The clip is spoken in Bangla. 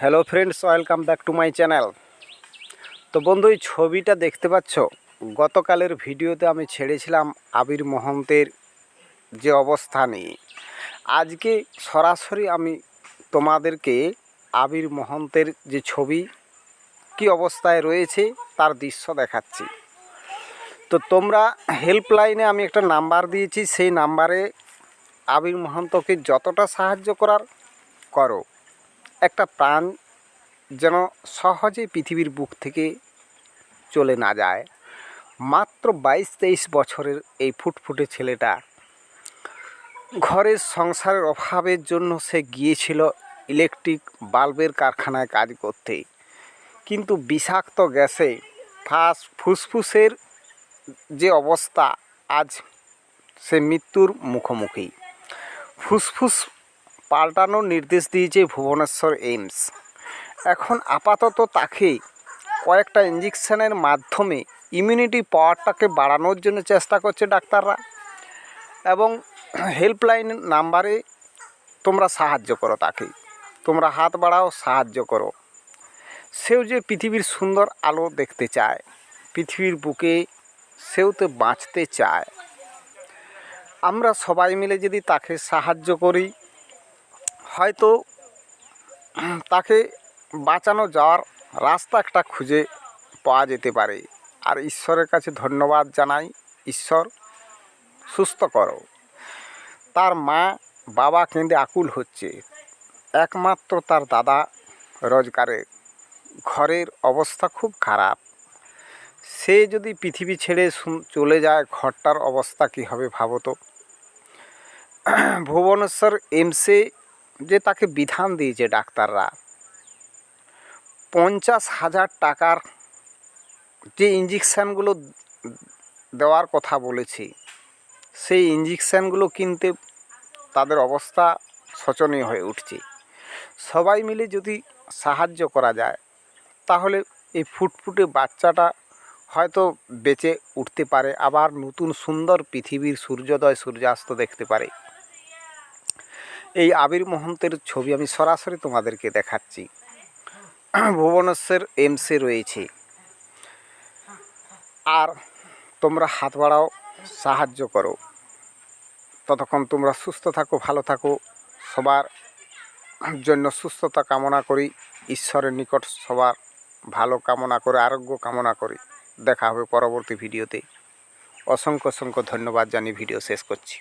Hello friends welcome back to my channel তো বন্ধু এই ছবিটা দেখতে পাচ্ছ? গতকালের ভিডিওতে আমি ছেড়েছিলাম আবির মহন্তের যে অবস্থা নিয়ে। আজকে সরাসরি আমি তোমাদেরকে আবির মহন্তের যে ছবি, কি অবস্থায় রয়েছে, তার দৃশ্য দেখাচ্ছি। তো তোমরা হেল্পলাইনে আমি একটা নাম্বার দিয়েছি, সেই নাম্বারে আবির মহন্তকে যতটা সাহায্য করার, করো। একটা প্রাণ যেন সহজে পৃথিবীর বুক থেকে চলে না যায়। মাত্র বাইশ তেইশ বছরের এই ফুটফুটে ছেলেটা ঘরের সংসারের অভাবের জন্য সে গিয়েছিল ইলেকট্রিক বাল্বের কারখানায় কাজ করতে। কিন্তু বিষাক্ত গ্যাসে ফাঁস ফুসফুসের যে অবস্থা, আজ সে মৃত্যুর মুখোমুখি। ফুসফুস পাল্টানোর নির্দেশ দিয়েছে ভুবনেশ্বর এইমস। এখন আপাতত তাকে কয়েকটা ইঞ্জেকশনের মাধ্যমে ইমিউনিটি পাওয়ারটাকে বাড়ানোর জন্য চেষ্টা করছে ডাক্তাররা এবং হেল্পলাইন নাম্বারে তোমরা সাহায্য করো তাকে। তোমরা হাত বাড়াও, সাহায্য করো। সেও যে পৃথিবীর সুন্দর আলো দেখতে চায়, পৃথিবীর বুকে সেও তো বাঁচতে চায়। আমরা সবাই মিলে যদি তাকে সাহায্য করি হয়তো তাকে বাঁচানো যাওয়ার রাস্তা একটা খুঁজে পাওয়া যেতে পারে। আর ঈশ্বরের কাছে ধন্যবাদ জানাই, ঈশ্বর সুস্থ করো। তার মা বাবা কেঁদে আকুল হচ্ছে। একমাত্র তার দাদা রোজগারে। ঘরের অবস্থা খুব খারাপ। সে যদি পৃথিবী ছেড়ে চলে যায়, ঘরটার অবস্থা কী হবে ভাবো তো? ভুবনেশ্বর এমসে যে তাকে বিধান দিয়েছে ডাক্তাররা। পঞ্চাশ হাজার টাকার যে ইঞ্জেকশানগুলো দেওয়ার কথা বলেছি, সেই ইঞ্জেকশানগুলো কিনতে তাদের অবস্থা শোচনীয় হয়ে উঠছে। সবাই মিলে যদি সাহায্য করা যায়, তাহলে এই ফুটফুটে বাচ্চাটা হয়তো বেঁচে উঠতে পারে, আবার নতুন সুন্দর পৃথিবীর সূর্যোদয় সূর্যাস্ত দেখতে পারে। এই আবির মহন্তের ছবি আমি সরাসরি তোমাদেরকে দেখাচ্ছি। ভুবনেশ্বর এমসে রয়েছে। আর তোমরা হাত বাড়াও, সাহায্য করো। ততক্ষণ তোমরা সুস্থ থাকো, ভালো থাকো। সবার জন্য সুস্থতা কামনা করি। ঈশ্বরের নিকট সবার ভালো কামনা করে, আরোগ্য কামনা করি। দেখা হবে পরবর্তী ভিডিওতে। অসংখ্য অসংখ্য ধন্যবাদ জানিয়ে ভিডিও শেষ করছি।